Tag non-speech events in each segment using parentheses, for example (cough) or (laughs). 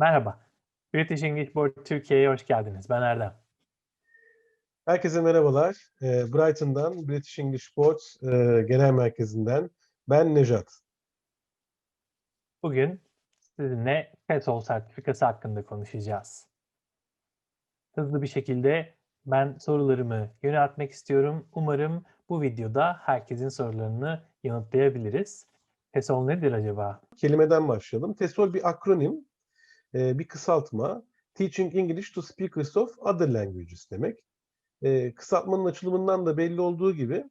Merhaba. British English Board Türkiye'ye hoş geldiniz. Ben Erdem. Herkese merhabalar. Ee, Brighton'dan British English Board e, Genel Merkezi'nden ben Nejat. Bugün sizinle TESOL sertifikası hakkında konuşacağız. Hızlı bir şekilde ben sorularımı yöneltmek istiyorum. Umarım bu videoda herkesin sorularını yanıtlayabiliriz. TESOL nedir acaba? Kelimeden başlayalım. TESOL bir akronim, e, bir kısaltma. Teaching English to Speakers of Other Languages demek. E, kısaltmanın açılımından da belli olduğu gibi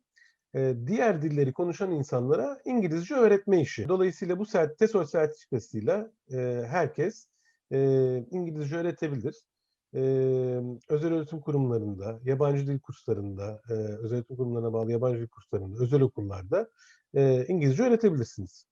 e, diğer dilleri konuşan insanlara İngilizce öğretme işi. Dolayısıyla bu sert, TESOL sertifikasıyla e, herkes e, İngilizce öğretebilir. E, özel öğretim kurumlarında, yabancı dil kurslarında, e, özel öğretim kurumlarına bağlı yabancı dil kurslarında, özel okullarda e, İngilizce öğretebilirsiniz.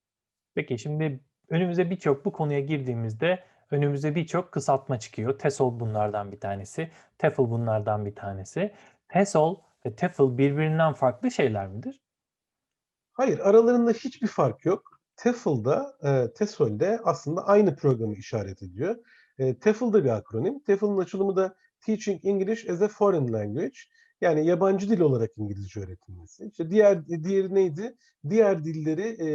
Peki şimdi önümüze birçok bu konuya girdiğimizde önümüze birçok kısaltma çıkıyor. TESOL bunlardan bir tanesi. TEFL bunlardan bir tanesi. TESOL ve TEFL birbirinden farklı şeyler midir? Hayır, aralarında hiçbir fark yok. TEFL'da, e, TESOL'de aslında aynı programı işaret ediyor. E, TEFL da bir akronim. TEFL'ın açılımı da Teaching English as a Foreign Language. Yani yabancı dil olarak İngilizce öğretilmesi. İşte diğer diğeri neydi? Diğer dilleri e,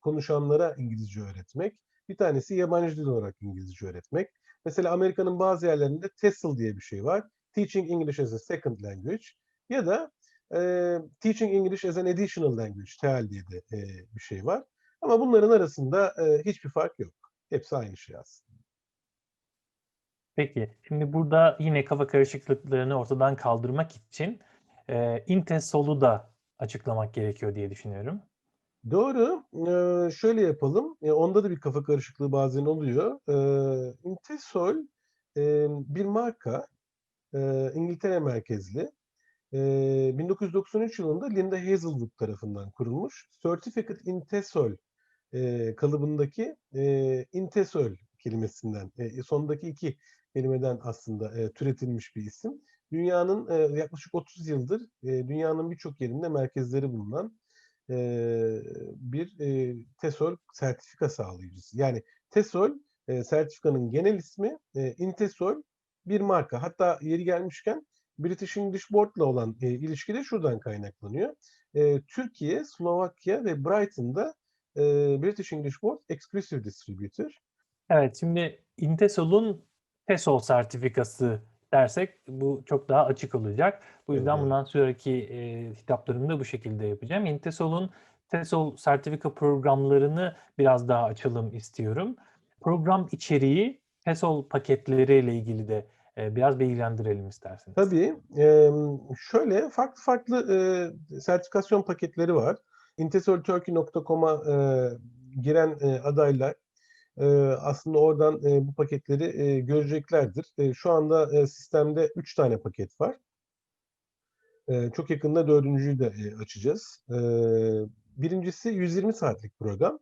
konuşanlara İngilizce öğretmek. Bir tanesi yabancı dil olarak İngilizce öğretmek. Mesela Amerika'nın bazı yerlerinde TESOL diye bir şey var. Teaching English as a Second Language. Ya da e, Teaching English as an Additional Language, TEAL diye de e, bir şey var. Ama bunların arasında e, hiçbir fark yok. Hepsi aynı şey aslında. Peki, şimdi burada yine kafa karışıklıklarını ortadan kaldırmak için e, INTESOL'u da açıklamak gerekiyor diye düşünüyorum. Doğru. Ee, şöyle yapalım. E, onda da bir kafa karışıklığı bazen oluyor. Ee, Intesol e, bir marka, e, İngiltere merkezli. E, 1993 yılında Linda Hazelwood tarafından kurulmuş. Certificate Intesol e, kalıbındaki e, Intesol kelimesinden, e, sondaki iki kelimeden aslında e, türetilmiş bir isim. Dünyanın e, yaklaşık 30 yıldır e, dünyanın birçok yerinde merkezleri bulunan e, bir e, TESOL sertifika sağlayıcısı. Yani TESOL e, sertifikanın genel ismi, e, Intesol bir marka. Hatta yeri gelmişken British English Board'la olan e, ilişki de şuradan kaynaklanıyor. E, Türkiye, Slovakya ve Brighton'da e, British English Board Exclusive Distributor. Evet, şimdi INTESOL'un TESOL sertifikası dersek bu çok daha açık olacak. Bu yüzden Evet. bundan sonraki e, hitaplarımı da bu şekilde yapacağım. INTESOL'un TESOL sertifika programlarını biraz daha açalım istiyorum. Program içeriği TESOL paketleriyle ilgili de e, biraz bilgilendirelim isterseniz. Tabii. e, şöyle farklı farklı e, sertifikasyon paketleri var. intesolturkey.com'a giren adaylar e, aslında oradan e, bu paketleri e, göreceklerdir. E, şu anda e, sistemde 3 tane paket var. E, çok yakında dördüncüyü de e, açacağız. E, birincisi 120 saatlik program.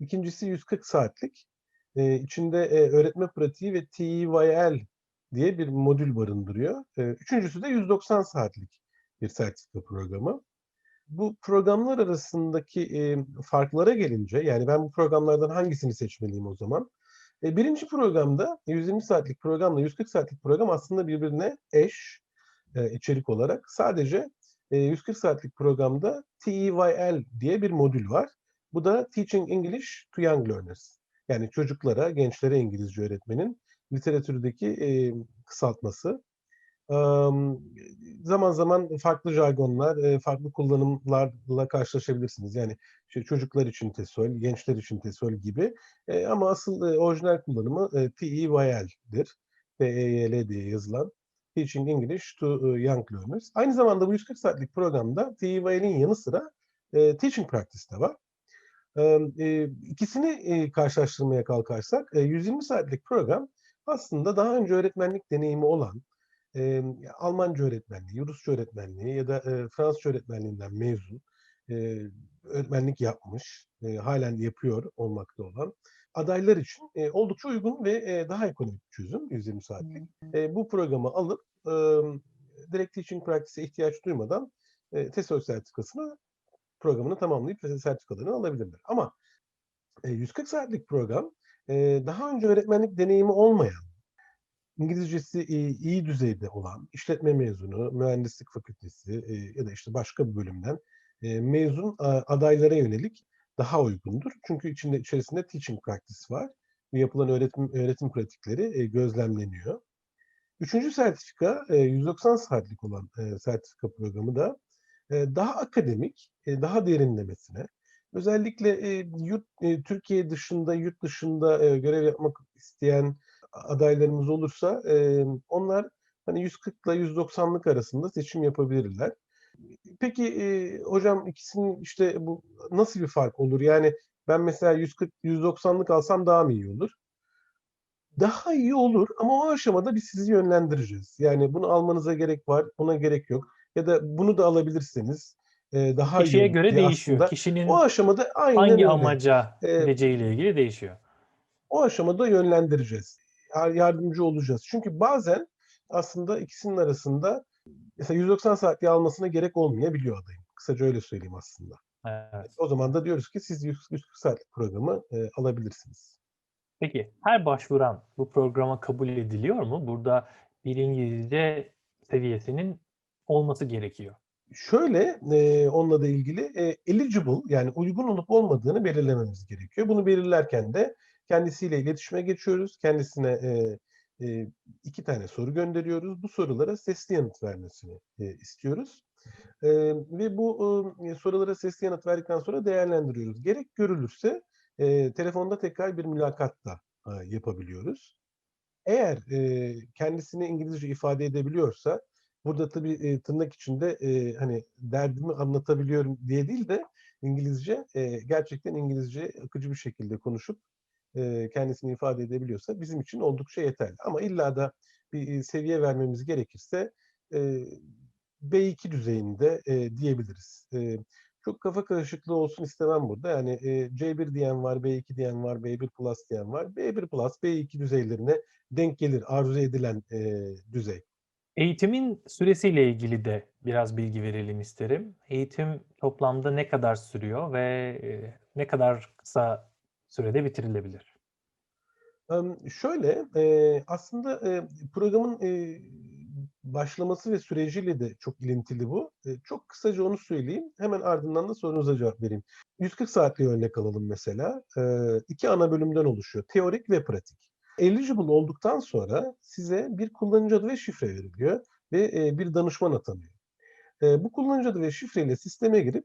İkincisi 140 saatlik. E, içinde e, öğretme pratiği ve TEYL diye bir modül barındırıyor. E, üçüncüsü de 190 saatlik bir sertifika programı. Bu programlar arasındaki e, farklara gelince, yani ben bu programlardan hangisini seçmeliyim o zaman? E, birinci programda 120 saatlik programla 140 saatlik program aslında birbirine eş e, içerik olarak. Sadece e, 140 saatlik programda TEYL diye bir modül var. Bu da Teaching English to Young Learners. Yani çocuklara, gençlere İngilizce öğretmenin literatürdeki e, kısaltması. Am, zaman zaman farklı jargonlar, farklı kullanımlarla karşılaşabilirsiniz. Yani çocuklar için TESOL, gençler için TESOL gibi. Ama asıl orijinal kullanımı TEYL'dir. T-E-Y-L diye yazılan. Teaching English to Young Learners. Aynı zamanda bu 140 saatlik programda TEYL'in yanı sıra Teaching Practice de var. İkisini karşılaştırmaya kalkarsak e, 120 saatlik program aslında daha önce öğretmenlik deneyimi olan e, Almanca öğretmenliği, Rusça öğretmenliği ya da e, Fransızca öğretmenliğinden mezun e, öğretmenlik yapmış, e, halen yapıyor olmakta olan adaylar için e, oldukça uygun ve e, daha ekonomik bir çözüm 120 saatlik. E, bu programı alıp e, direkt teaching practice'e ihtiyaç duymadan e, TESOL sertifikasını programını tamamlayıp sertifikalarını alabilirler. Ama e, 140 saatlik program eee, daha önce öğretmenlik deneyimi olmayan, İngilizcesi, iii, iyi düzeyde olan, işletme mezunu, mühendislik fakültesi, eee, ya da, işte, başka bir bölümden, eee, mezun, adaylara yönelik daha uygundur. Çünkü içinde içerisinde teaching practice var ve yapılan öğretim öğretim pratikleri, gözlemleniyor. 3'üncü sertifika, eee, 190 saatlik olan, sertifika programı da, daha akademik, daha derinlemesine, özellikle, yurt Türkiye dışında, yurt dışında, görev yapmak isteyen adaylarımız olursa, emm, onlar, hani, 140'la 190'lık arasında seçim yapabilirler. Peki, eee, hocam ikisinin, işte, bu nasıl bir fark olur? Yani ben mesela 140-190'lık alsam daha mı iyi olur? Daha iyi olur ama o aşamada biz sizi yönlendireceğiz. Yani bunu almanıza gerek var, buna gerek yok ya da bunu da alabilirsiniz, eee, daha iyi Kişiye olur göre değişiyor. aslında o Kişinin aşamada Aynen hangi öyle. amaca gideceğiyle ilgili değişiyor. O aşamada yönlendireceğiz. Ya yardımcı olacağız. Çünkü bazen aslında ikisinin arasında mesela 190 saatliği almasına gerek olmayabiliyor adayın. Kısaca öyle söyleyeyim aslında. Evet. O zaman da diyoruz ki siz yüz 140 saatlik programı, eee, alabilirsiniz. Peki, her başvuran bu programa kabul ediliyor mu? Burada bir İngilizce seviyesinin olması gerekiyor. Şöyle, eee, onunla da ilgili, eee, eligible yani uygun olup olmadığını belirlememiz gerekiyor. Bunu belirlerken de kendisiyle iletişime geçiyoruz. Kendisine, eee, eee, 2 tane soru gönderiyoruz. Bu sorulara sesli yanıt vermesini, eee, istiyoruz. Eee, ve bu, ııı, sorulara sesli yanıt verdikten sonra değerlendiriyoruz. Gerek görülürse, eee, telefonda tekrar bir mülakat da, aaa, yapabiliyoruz. Eğer, eee, kendisini İngilizce ifade edebiliyorsa, burada tabii, eee, tırnak içinde, eee, hani, derdimi anlatabiliyorum diye değil de İngilizce, eee, gerçekten İngilizce akıcı bir şekilde konuşup, eee, kendisini ifade edebiliyorsa bizim için oldukça yeterli. Ama illa da bir, seviye vermemiz gerekirse, eee, B2 düzeyinde, eee, diyebiliriz. Eee, çok kafa karışıklığı olsun istemem burada. Yani, eee, C1 diyen var, B2 diyen var, B1 plus diyen var. B1 plus, B2 düzeylerine denk gelir arzu edilen, eee, düzey. Eğitimin süresiyle ilgili de biraz bilgi verelim isterim. Eğitim toplamda ne kadar sürüyor ve, ne kadar kısa sürede bitirilebilir? Şöyle, eee, aslında, eee, programın, eee, başlaması ve süreciyle de çok ilintili bu. Çok kısaca onu söyleyeyim, hemen ardından da sorunuza cevap vereyim. 140 saatliği örnek alalım mesela. 2 ana bölümden oluşuyor, teorik ve pratik. Eligible olduktan sonra size bir kullanıcı adı ve şifre veriliyor ve, bir danışman atanıyor. Bu kullanıcı adı ve şifreyle sisteme girip,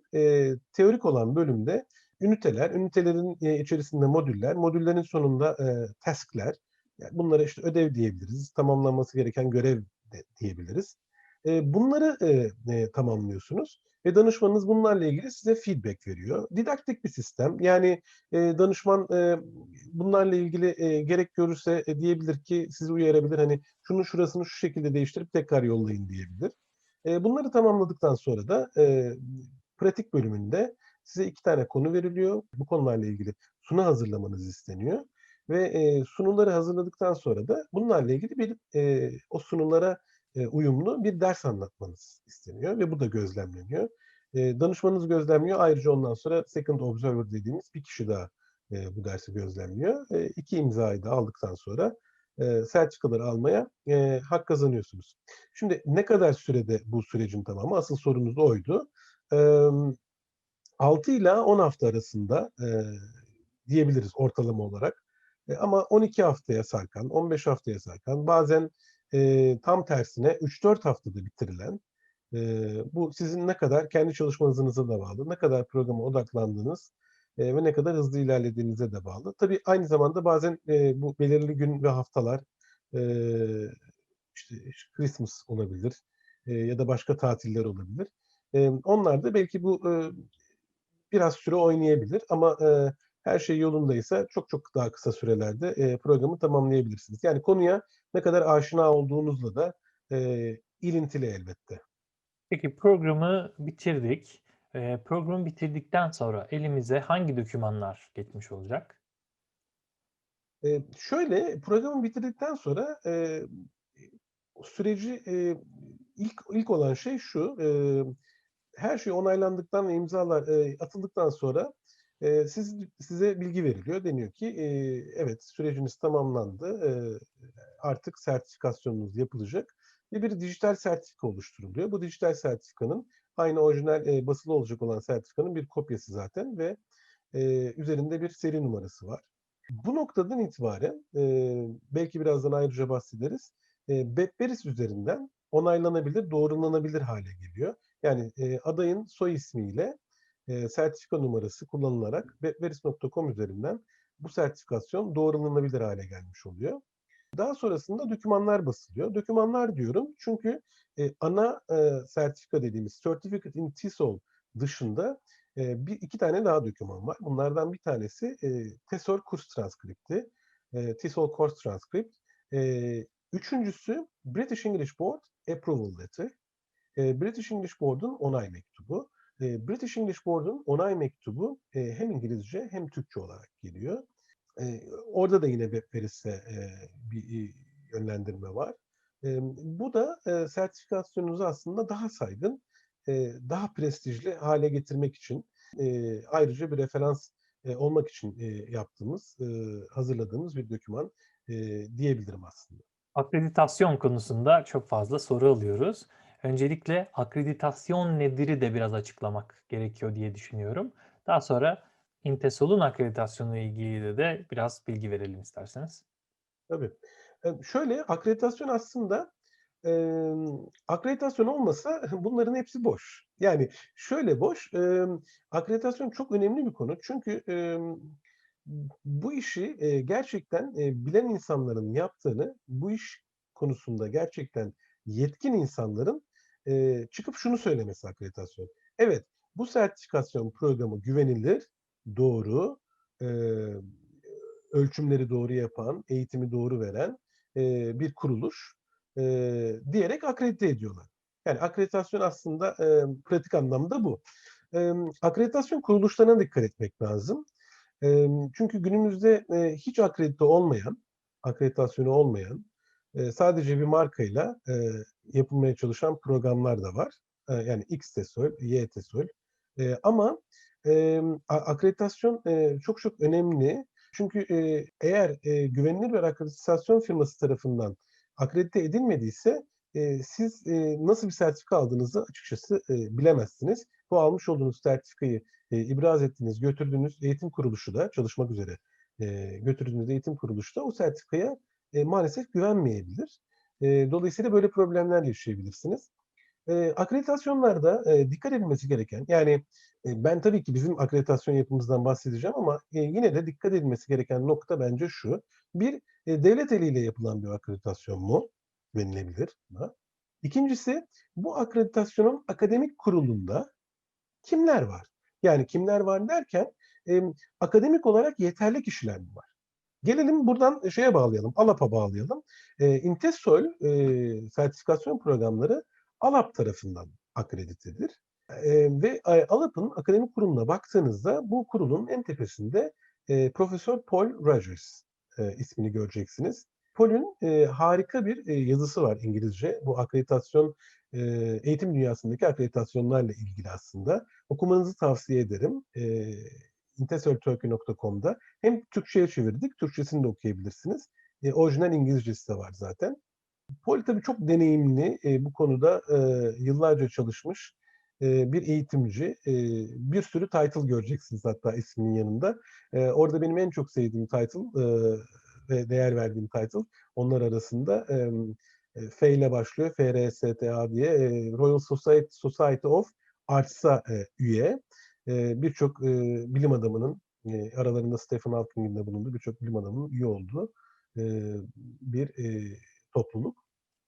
teorik olan bölümde üniteler, ünitelerin, eee, içerisinde modüller, modüllerin sonunda, eee, task'ler, ya bunlara, işte, ödev diyebiliriz, tamamlanması gereken görev de diyebiliriz. Eee, bunları, eee, eee, tamamlıyorsunuz ve danışmanınız bunlarla ilgili size feedback veriyor. Didaktik bir sistem. Yani, eee, danışman, eee, bunlarla ilgili, eee, gerek görürse, eee, diyebilir ki sizi uyarabilir. Hani, şunun şurasını şu şekilde değiştirip tekrar yollayın diyebilir. Eee, bunları tamamladıktan sonra da, eee, pratik bölümünde size 2 tane konu veriliyor. Bu konularla ilgili sunu hazırlamanız isteniyor ve, eee, sunuları hazırladıktan sonra da bunlarla ilgili bir, eee, o sunulara, eee, uyumlu bir ders anlatmanız isteniyor ve bu da gözlemleniyor. Eee, danışmanınız gözlemliyor. Ayrıca ondan sonra second observer dediğimiz bir kişi daha, eee, bu dersi gözlemliyor. Eee, 2 imzayı da aldıktan sonra, eee, sertifikaları almaya, eee, hak kazanıyorsunuz. Şimdi ne kadar sürede bu sürecin tamamı? Asıl sorunuz oydu. Emm, 6 ila 10 hafta arasında, eee, diyebiliriz ortalama olarak. Eee, ama 12 haftaya sarkan, 15 haftaya sarkan, bazen, eee, tam tersine 3-4 haftada bitirilen, eee, bu sizin ne kadar kendi çalışma hızınıza da bağlı, ne kadar programa odaklandığınız, eee, ve ne kadar hızlı ilerlediğinize de bağlı. Tabii aynı zamanda bazen, eee, bu belirli gün ve haftalar, eee, işte, Christmas olabilir, eee, ya da başka tatiller olabilir. Emm, onlar da belki bu, ııı, biraz süre oynayabilir ama, eee, her şey yolundaysa çok çok daha kısa sürelerde, eee, programı tamamlayabilirsiniz. Yani konuya ne kadar aşina olduğunuzla da, eee, ilintili elbette. Peki programı bitirdik. Eee, programı bitirdikten sonra elimize hangi dokümanlar geçmiş olacak? Eee, şöyle, programı bitirdikten sonra, eee, süreci, eee, ilk ilk olan şey şu, eee, her şey onaylandıktan ve imzalar, eee, atıldıktan sonra, Eee, siz size bilgi veriliyor. Deniyor ki, eee, evet süreciniz tamamlandı. Eee, artık sertifikasyonunuz yapılacak ve bir dijital sertifika oluşturuluyor. Bu dijital sertifikanın aynı orijinal, eee, basılı olacak olan sertifikanın bir kopyası zaten ve, eee, üzerinde bir seri numarası var. Bu noktadan itibaren, eee, belki birazdan ayrıca bahsederiz. Eee, Webveris üzerinden onaylanabilir, doğrulanabilir hâle geliyor. Yani, eee, adayın soy ismiyle, eee, sertifika numarası kullanılarak webveris.com üzerinden bu sertifikasyon doğrulanabilir hâle gelmiş oluyor. Daha sonrasında dokümanlar basılıyor. Dokümanlar diyorum çünkü, eee, ana, eee, sertifika dediğimiz Certificate in TESOL dışında, eee, bir 2 tane daha doküman var. Bunlardan bir tanesi, eee, TESOL kurs transkripti. Eee, TESOL Course Transcript. Eee, 3'üncüsü British English Board Approval Letter. Eee, British English Board'un onay mektubu. Eee, British English Board'un onay mektubu, eee, hem İngilizce hem Türkçe olarak geliyor. Eee, orada da yine Webveris'e, eee, bir, iii, yönlendirme var. Bu da, eee, sertifikasyonunuzu aslında daha saygın, daha prestijli hâle getirmek için, ayrıca bir referans, olmak için, yaptığımız, hazırladığımız bir doküman, diyebilirim aslında. Akreditasyon konusunda çok fazla soru alıyoruz. Öncelikle akreditasyon nedir'i de biraz açıklamak gerekiyor diye düşünüyorum. Daha sonra Intesol'un akreditasyonuyla ilgili de biraz bilgi verelim isterseniz. Tabii. Şöyle, akreditasyon aslında, emm, akreditasyon olmasa (laughs) bunların hepsi boş. Yani şöyle boş, emm, akreditasyon çok önemli bir konu. Çünkü, emm, bu işi, eee, gerçekten, eee, bilen insanların yaptığını, bu iş konusunda gerçekten yetkin insanların, eee, çıkıp şunu söylemesi akreditasyon: "Evet, bu sertifikasyon programı güvenilir, doğru, eee, ölçümleri doğru yapan, eğitimi doğru veren, eee, bir kuruluş." eee, diyerek akredite ediyorlar. Yani akreditasyon aslında, emm, pratik anlamda bu. Emm, akreditasyon kuruluşlarına dikkat etmek lazım. Emm, çünkü günümüzde, eee, hiç akredite olmayan, akreditasyonu olmayan, eee, sadece bir markayla, eee, yapılmaya çalışan programlar da var. Eee, yani X TESOL, Y TESOL. Eee, ama, akreditasyon, eee, çok çok önemli. Çünkü, eee, eğer, eee, güvenilir bir akreditasyon firması tarafından akredite edilmediyse, siz, nasıl bir sertifika aldığınızı açıkçası, bilemezsiniz. Bu almış olduğunuz sertifikayı, ibraz ettiğiniz, götürdüğünüz eğitim kuruluşu da çalışmak üzere, götürdüğünüz eğitim kuruluşu da o sertifikaya, maalesef güvenmeyebilir. Eee, dolayısıyla böyle problemler yaşayabilirsiniz. Eee, akreditasyonlarda, eee, dikkat edilmesi gereken, yani, eee, ben tabii ki bizim akreditasyon yapımızdan bahsedeceğim ama, eee, yine de dikkat edilmesi gereken nokta bence şu: 1, eee, devlet eliyle yapılan bir akreditasyon mu? Güvenilebilir mi? 2'ncisi, bu akreditasyonun akademik kurulunda kimler var? Yani kimler var derken, emm, akademik olarak yeterli kişiler mi var? Gelelim buradan şeye bağlayalım, ALAP'a bağlayalım. Eee, Intesol, eee, sertifikasyon programları ALAP tarafından akreditedir. Eee, ve, eee, ALAP'ın akademik kuruluna baktığınızda bu kurulun en tepesinde, eee, Profesör Paul Rogers, eee, ismini göreceksiniz. Paul'ün, eee, harika bir, eee, yazısı var İngilizce. Bu akreditasyon, eee, eğitim dünyasındaki akreditasyonlarla ilgili aslında. Okumanızı tavsiye ederim. Eee, intesolturkey.com'da hem Türkçeye çevirdik, Türkçesini de okuyabilirsiniz. Eee, orijinal İngilizcesi de var zaten. Paul tabii çok deneyimli, eee, bu konuda, eee, yıllarca çalışmış, eee, bir eğitimci. Eee, bir sürü title göreceksiniz hatta isminin yanında. Eee, orada benim en çok sevdiğim title, eee, ve değer verdiğim title onlar arasında, eee, F ile başlıyor, FRSTA diye, eee, Royal Societ Society of Arts'a, eee, üye. Eee, birçok, eee, bilim adamının, eee, aralarında Stephen Hawking'in de bulunduğu birçok bilim adamının üye olduğu, eee, bir, eee, topluluk.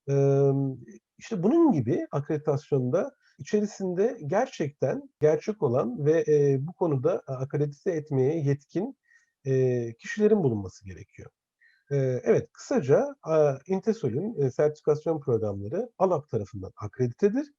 Emm, işte bunun gibi akreditasyonda içerisinde gerçekten gerçek olan ve, eee, bu konuda akredite etmeye yetkin, eee, kişilerin bulunması gerekiyor. Eee, evet, kısaca, aaa, Intesol'ün, eee, sertifikasyon programları ALAP tarafından akreditedir.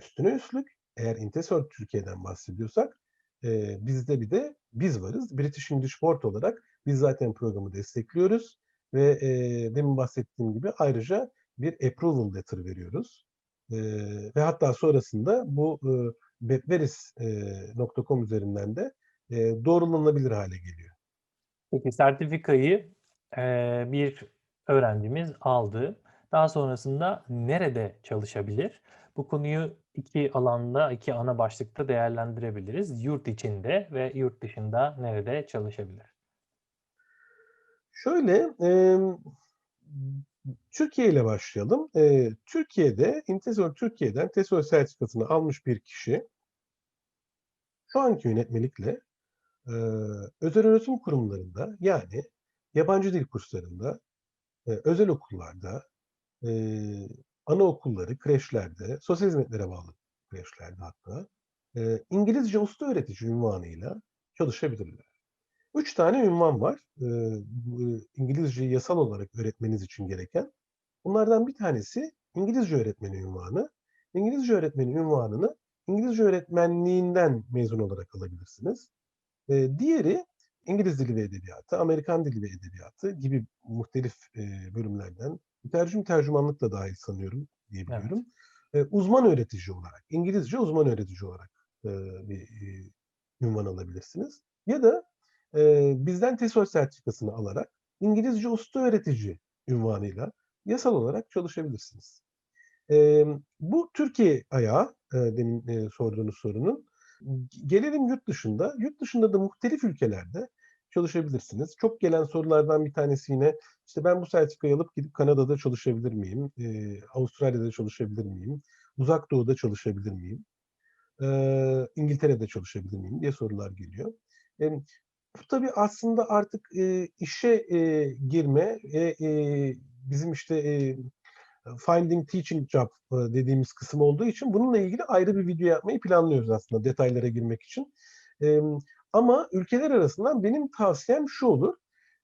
Üstüne üstlük eğer Intesol Türkiye'den bahsediyorsak, eee, bizde bir de biz varız. British English Board olarak biz zaten programı destekliyoruz ve, eee, demin bahsettiğim gibi ayrıca bir approval letter veriyoruz. Eee, ve hatta sonrasında bu, ııı, webveris eee, .com üzerinden de, eee, doğrulanabilir hale geliyor. Peki sertifikayı, eee, bir öğrencimiz aldı. Daha sonrasında nerede çalışabilir? Bu konuyu 2 alanda, 2 ana başlıkta değerlendirebiliriz. Yurt içinde ve yurt dışında nerede çalışabilir? Şöyle, emm, Türkiye ile başlayalım. Eee, Türkiye'de İntezol Türkiye'den TESOL sertifikasını almış bir kişi şu anki yönetmelikle, eee, özel öğretim kurumlarında yani yabancı dil kurslarında, eee, özel okullarda, eee, anaokulları, kreşlerde, sosyal hizmetlere bağlı kreşlerde hatta, eee, İngilizce usta öğretici unvanıyla çalışabilirler. 3 tane ünvan var. Bu İngilizceyi yasal olarak öğretmeniz için gereken. Bunlardan bir tanesi İngilizce öğretmeni ünvanı. İngilizce öğretmeni ünvanını İngilizce öğretmenliğinden mezun olarak alabilirsiniz. Eee, diğeri İngiliz Dili ve Edebiyatı, Amerikan Dili ve Edebiyatı gibi muhtelif, eee, bölümlerden mütercim tercümanlık da dahil sanıyorum diye Evet. Eee, uzman öğretici olarak, İngilizce uzman öğretici olarak, eee, bir, eee, ünvan alabilirsiniz. Ya da, eee, bizden TESOL sertifikasını alarak İngilizce usta öğretici ünvanıyla yasal olarak çalışabilirsiniz. Emm, bu Türkiye ayağı, eee, demin, eee, sorduğunuz sorunun. Gelelim yurt dışında. Yurt dışında da muhtelif ülkelerde çalışabilirsiniz. Çok gelen sorulardan bir tanesi yine, işte, ben bu sertifikayı alıp gidip Kanada'da çalışabilir miyim? Eee, Avustralya'da çalışabilir miyim? Uzak Doğu'da çalışabilir miyim? Eee, İngiltere'de çalışabilir miyim diye sorular geliyor. Emm, bu tabii aslında artık, eee, işe, eee, girme ve, eee, bizim, işte, eee, finding teaching job, eee, dediğimiz kısım olduğu için bununla ilgili ayrı bir video yapmayı planlıyoruz aslında detaylara girmek için. Ama ülkeler arasından benim tavsiyem şu olur.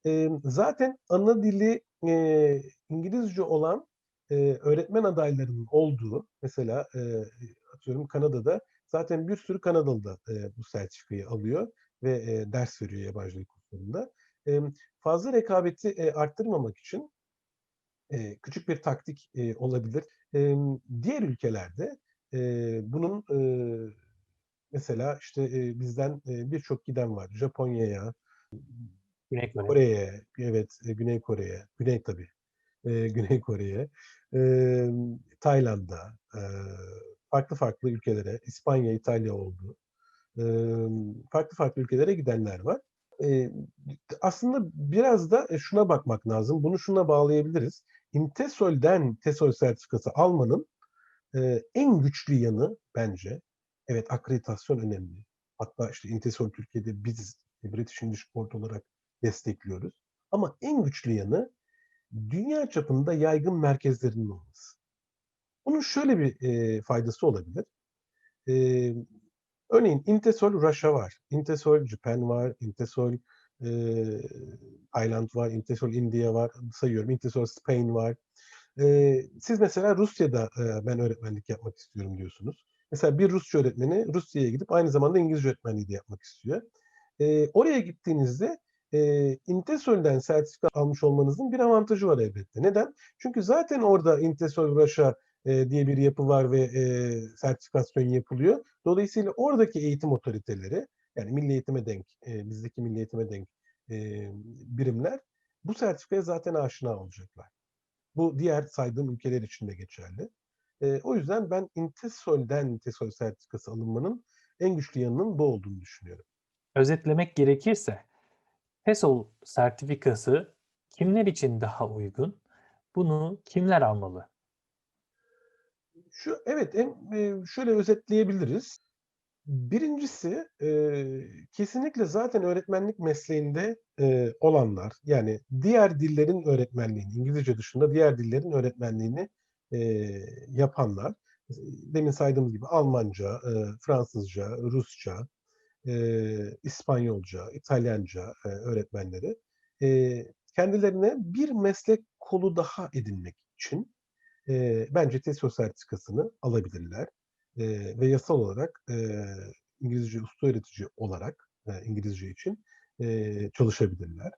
Emm, zaten ana dili, eee, İngilizce olan, eee, öğretmen adaylarının olduğu mesela, eee, atıyorum Kanada'da zaten bir sürü Kanadalı da, eee, bu sertifikayı alıyor ve, eee, ders veriyor yabancı dil kurslarında. Emm, fazla rekabeti, eee, arttırmamak için, eee, küçük bir taktik, eee, olabilir. Emm, diğer ülkelerde, eee, bunun, eee, mesela, işte, eee, bizden, eee, birçok giden var. Japonya'ya, Güney Kore. Kore'ye, evet, eee, Güney Kore'ye, Güney tabii, eee, (laughs) Güney Kore'ye, emm, Tayland'a, eee, farklı farklı ülkelere, İspanya, İtalya oldu. Emm, farklı farklı ülkelere gidenler var. Eee, aslında biraz da, eee, şuna bakmak lazım. Bunu şuna bağlayabiliriz. İNTESOL'den TESOL sertifikası almanın, eee, en güçlü yanı bence, evet akreditasyon önemli. Hatta, işte, İNTESOL Türkiye'de biz British English Board olarak destekliyoruz. Ama en güçlü yanı dünya çapında yaygın merkezlerinin olması. Bunun şöyle bir, eee, faydası olabilir. Eee, örneğin İNTESOL Russia var, İNTESOL Japan var, İNTESOL, eee, Tayland var, İNTESOL India var, sayıyorum, İNTESOL Spain var. Eee, siz mesela Rusya'da, eee, ben öğretmenlik yapmak istiyorum diyorsunuz. Mesela bir Rusça öğretmeni Rusya'ya gidip aynı zamanda İngilizce öğretmenliği de yapmak istiyor. Eee, oraya gittiğinizde, eee, İNTESOL'den sertifika almış olmanızın bir avantajı var elbette. Neden? Çünkü zaten orada İNTESOL Russia, eee, diye bir yapı var ve, eee, sertifikasyon yapılıyor. Dolayısıyla oradaki eğitim otoriteleri, yani milli eğitime denk, eee, bizdeki milli eğitime denk, eee, birimler bu sertifikaya zaten aşina olacaklar. Bu diğer saydığım ülkeler için de geçerli. Eee, o yüzden ben İNTESOL'den TESOL sertifikası alınmanın en güçlü yanının bu olduğunu düşünüyorum. Özetlemek gerekirse TESOL sertifikası kimler için daha uygun? Bunu kimler almalı? Şu evet, en eee, şöyle özetleyebiliriz. Birincisi, eee, kesinlikle zaten öğretmenlik mesleğinde, eee, olanlar, yani diğer dillerin öğretmenliğini, İngilizce dışında diğer dillerin öğretmenliğini, eee, yapanlar. Demin saydığımız gibi Almanca, eee, Fransızca, Rusça, eee, İspanyolca, İtalyanca, eee, öğretmenleri, eee, kendilerine bir meslek kolu daha edinmek için, eee, bence TESOL sertifikasını alabilirler, eee, ve yasal olarak, eee, İngilizce usta öğretici olarak, eee, İngilizce için, eee, çalışabilirler.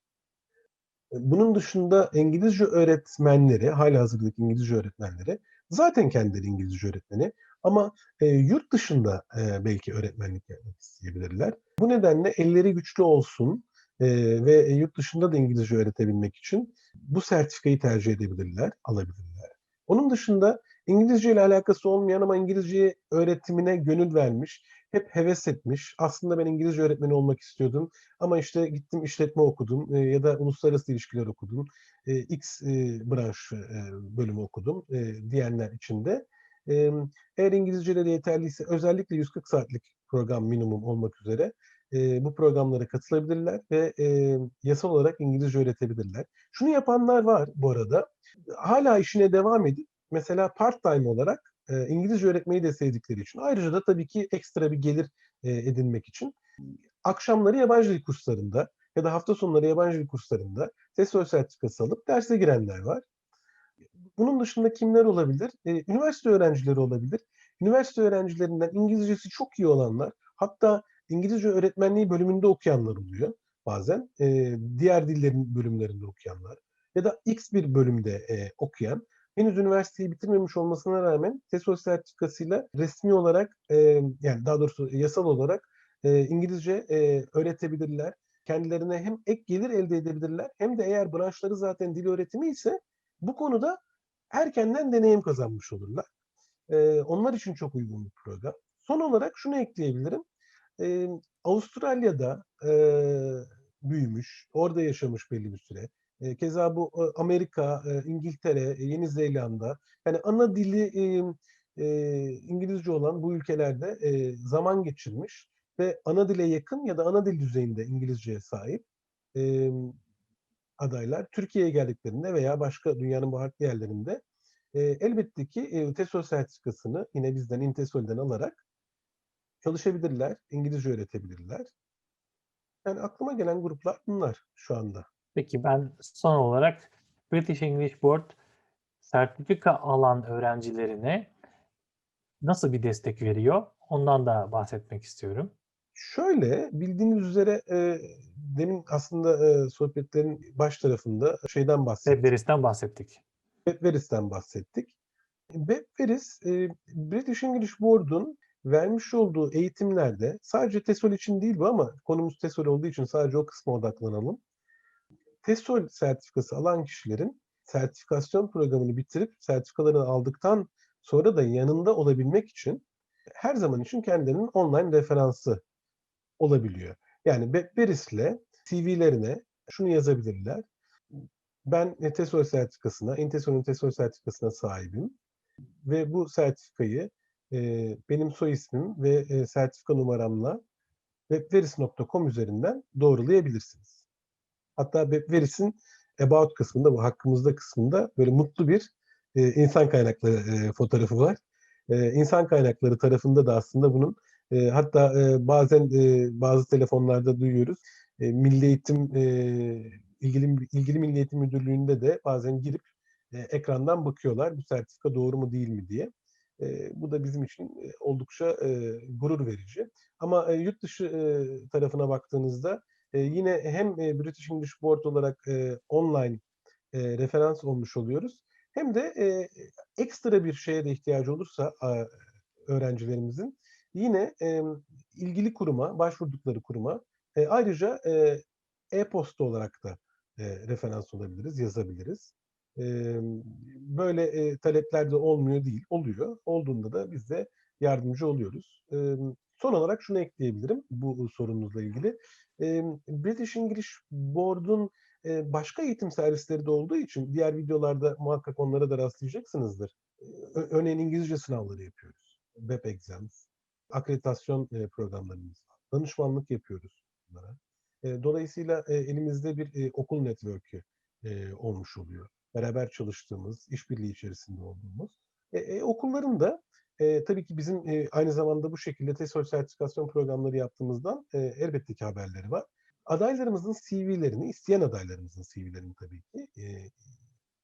Bunun dışında İngilizce öğretmenleri, hâlihazırdaki İngilizce öğretmenleri zaten kendileri İngilizce öğretmeni Ama e, yurt dışında e, belki öğretmenlik yapmak isteyebilirler. Bu nedenle elleri güçlü olsun e, ve yurt dışında da İngilizce öğretebilmek için bu sertifikayı tercih edebilirler, alabilirler. Onun dışında İngilizce ile alakası olmayan ama İngilizce öğretimine gönül vermiş, hep heves etmiş. Aslında ben İngilizce öğretmeni olmak istiyordum ama işte gittim işletme okudum e, ya da uluslararası ilişkiler okudum. E, X e, branşı e, bölümü okudum e, diyenler için de. E, eğer İngilizceleri yeterliyse özellikle 140 saatlik program minimum olmak üzere e, bu programlara katılabilirler ve e, yasal olarak İngilizce öğretebilirler. Şunu yapanlar var bu arada. Hala işine devam edip mesela part time olarak e, İngilizce öğretmeyi de sevdikleri için. Ayrıca da tabii ki ekstra bir gelir e, edinmek için akşamları yabancı dil kurslarında ya da hafta sonları yabancı dil kurslarında TESOL sertifikası alıp derse girenler var. Bunun dışında kimler olabilir? E, üniversite öğrencileri olabilir. Üniversite öğrencilerinden İngilizcesi çok iyi olanlar, hatta İngilizce öğretmenliği bölümünde okuyanlar oluyor bazen. E, diğer dillerin bölümlerinde okuyanlar ya da X bir bölümde e, okuyan henüz üniversiteyi bitirmemiş olmasına rağmen TESOL sertifikasıyla resmi olarak e, yani daha doğrusu yasal olarak e, İngilizce e, öğretebilirler. Kendilerine hem ek gelir elde edebilirler hem de eğer branşları zaten dil öğretimi ise bu konuda erkenden deneyim kazanmış olurlar. E, onlar için çok uygun bir program. Son olarak şunu ekleyebilirim. E, Avustralya'da e, büyümüş, orada yaşamış belli bir süre. E, keza bu e, Amerika, e, İngiltere, e, Yeni Zelanda, yani ana dili İngilizce olan bu ülkelerde zaman geçirmiş ve ana dile yakın ya da ana dil düzeyinde İngilizceye sahip adaylar Türkiye'ye geldiklerinde veya başka dünyanın farklı yerlerinde e, elbette ki TESOL sertifikasını yine bizden İNTESOL'den alarak çalışabilirler, İngilizce öğretebilirler. Yani aklıma gelen gruplar bunlar şu anda. Peki ben son olarak British English Board sertifika alan öğrencilerine nasıl bir destek veriyor? Ondan da bahsetmek istiyorum. Şöyle bildiğiniz üzere e, demin aslında e, sohbetlerin baş tarafında şeyden bahsettik. Webveris'ten bahsettik. Webveris'ten bahsettik. Webveris e, British English Board'un vermiş olduğu eğitimlerde sadece TESOL için değil bu ama konumuz TESOL olduğu için sadece o kısma odaklanalım. TESOL sertifikası alan kişilerin sertifikasyon programını bitirip sertifikalarını aldıktan sonra da yanında olabilmek için her zaman için kendilerinin online referansı olabiliyor. Yani Beris'le CV'lerine şunu yazabilirler. Ben TESOL sertifikasına, Intesol'un TESOL sertifikasına sahibim ve bu sertifikayı e, benim soy ismim ve e, sertifika numaramla webveris.com üzerinden doğrulayabilirsiniz. Hatta webveris'in about kısmında, bu hakkımızda kısmında böyle mutlu bir e, insan kaynakları e, fotoğrafı var. E, insan kaynakları tarafında da aslında bunun e, hatta e, bazen e, bazı telefonlarda duyuyoruz. E, Milli Eğitim e, ilgili ilgili Milli Eğitim Müdürlüğü'nde de bazen girip e, ekrandan bakıyorlar bu sertifika doğru mu değil mi diye. E, bu da bizim için e, oldukça e, gurur verici. Ama e, yurt dışı e, tarafına baktığınızda e, yine hem e, British English Board olarak e, online e, referans olmuş oluyoruz. Hem de e, ekstra bir şeye de ihtiyacı olursa e, öğrencilerimizin yine e, ilgili kuruma, başvurdukları kuruma e, ayrıca e-posta olarak da e, referans olabiliriz, yazabiliriz. E, böyle e, talepler de olmuyor değil, oluyor. Olduğunda da biz de yardımcı oluyoruz. E, son olarak şunu ekleyebilirim bu sorunuzla ilgili. British English Board'un başka eğitim servisleri de olduğu için diğer videolarda muhakkak onlara da rastlayacaksınızdır. E, örneğin İngilizce sınavları yapıyoruz. Web exams, akreditasyon programlarımız var. Danışmanlık yapıyoruz bunlara. Dolayısıyla elimizde bir okul network'ü olmuş oluyor. Beraber çalıştığımız, işbirliği içerisinde olduğumuz. E, e, okulların da e, tabii ki bizim e, aynı zamanda bu şekilde TESOL sertifikasyon programları yaptığımızdan e, elbette ki haberleri var. Adaylarımızın CV'lerini, isteyen adaylarımızın CV'lerini tabii ki e,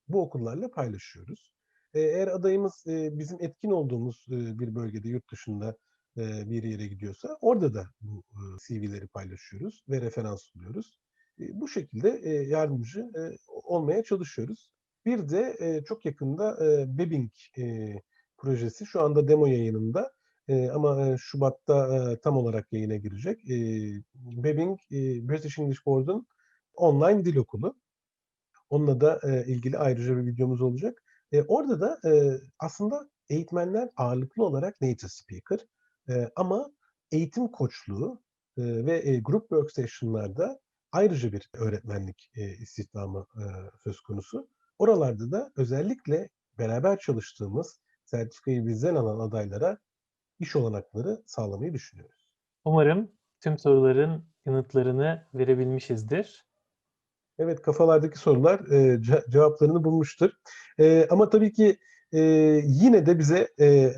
bu okullarla paylaşıyoruz. E, eğer adayımız e, bizim etkin olduğumuz e, bir bölgede, yurt dışında e, bir yere gidiyorsa orada da bu e, CV'leri paylaşıyoruz ve referans buluyoruz. E, bu şekilde e, yardımcı e, olmaya çalışıyoruz. Bir de e, çok yakında e, Bebbing e, projesi şu anda demo yayınında. Eee, ama, eee, şubatta, eee, tam olarak yayına girecek. Eee, Webbing, eee, British English Board'un online dil okulu. Onunla da, eee, ilgili ayrıca bir videomuz olacak. Eee, orada da, eee, aslında eğitmenler ağırlıklı olarak native speaker, eee, ama eğitim koçluğu, eee, ve, eee, group workstation'larda ayrıca bir öğretmenlik, eee, istihdamı, eee, söz konusu. Oralarda da özellikle beraber çalıştığımız, sertifikayı bizden alan adaylara iş olanakları sağlamayı düşünüyoruz. Umarım tüm soruların yanıtlarını verebilmişizdir. Evet, kafalardaki sorular, ce cevaplarını bulmuştur. Eee, ama tabii ki, eee, yine de bize, eee,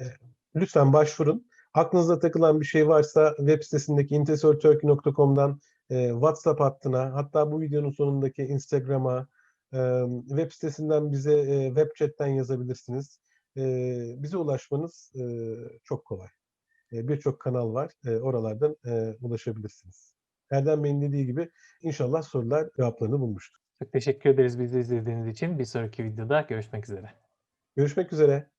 lütfen başvurun. Aklınıza takılan bir şey varsa web sitesindeki intesorturkey.com'dan, eee, WhatsApp hattına, hatta bu videonun sonundaki Instagram'a, emm, web sitesinden bize, eee, web chat'ten yazabilirsiniz. Bize ulaşmanız, çok kolay. Eee, birçok kanal var. Oralardan, ulaşabilirsiniz. Erdem Bey'in dediği gibi inşallah sorular cevaplarını bulmuştur. Çok teşekkür ederiz bizi izlediğiniz için. Bir sonraki videoda görüşmek üzere. Görüşmek üzere.